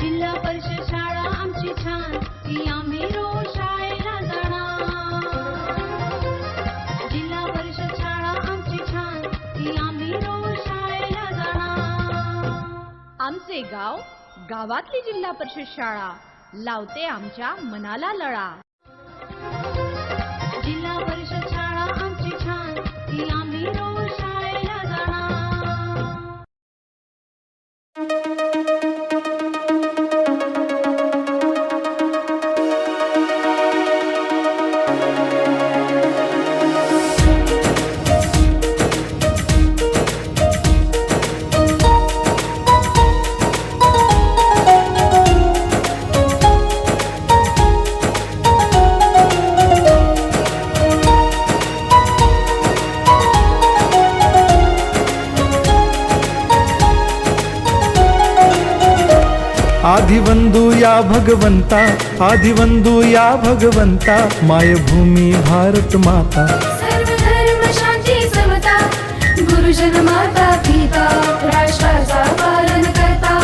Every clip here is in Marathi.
जिल्हा परिषद शाळा आमची छान ती आम्ही रोज शाळेला जाणार. जिल्हा परिषद शाळा आमची छान ती आम्ही रोज शाळेला जाणार. आमचे गाव गावातली जिल्हा परिषद शाळा लावते आमच्या मनाला लळा. आदिवंदू या भगवंता आदिवंदू या भगवंता मायभूमी भारत माता। सर्व धर्म शांती समता गुरुजन माता पिता राष्ट्राचा पालन करता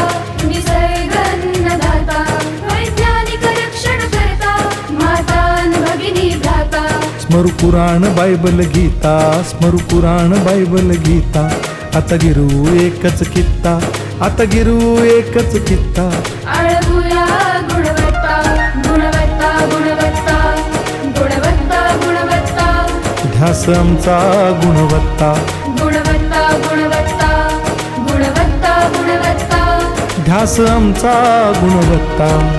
निसर्ग अन्नदाता वैज्ञानिक रक्षण करता माता न भगिनी भ्राता। स्मरु पुराण बायबल गीता स्मरु पुराण बायबल गीता आता गिरू एकच कित्ता। आता गिरू एकच कित्ता. आळवूया गुणवत्ता गुणवत्ता गुणवत्ता गुणवत्ता गुणवत्ता. ध्यास आमचा गुणवत्ता. गुणवत्ता गुणवत्ता गुणवत्ता गुणवत्ता. ध्यास आमचा गुणवत्ता.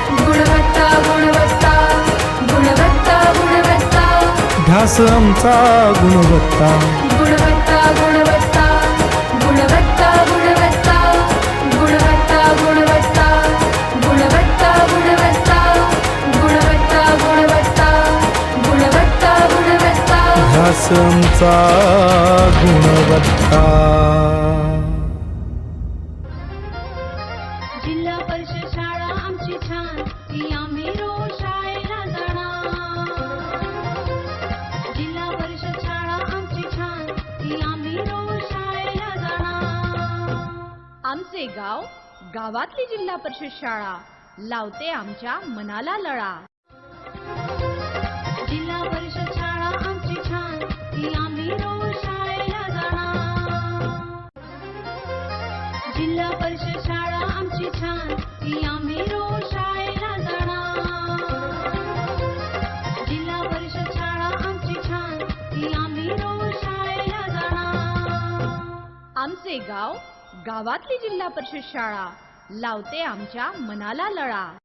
ध्यास आमचा गुणवत्ता गुणवत्ता गुणवत्ता गुणवत्ता गुणवत्ता गुणवत्ता गुणवत्ता गुणवत्ता गुणवत्ता गुणवत्ता गुणवत्ता गुणवत्ता गुणवत्ता ध्यास आमचा गुणवत्ता गावातली जिल्हा परिषद शाळा. लावते आमच्या मनाला लळा. जिल्हा परिषद शाळा आमची छान ती आम्ही रोज शाळेला जाणार. जिल्हा परिषद शाळा आमची छान ती आम्ही रोज शाळेला जाणार. जिल्हा परिषद शाळा आमची छान ती आम्ही रोज शाळेला जाणार. आमचे गाव गावातली जिल्हा परिषद शाळा लावते आमच्या मनाला लळा.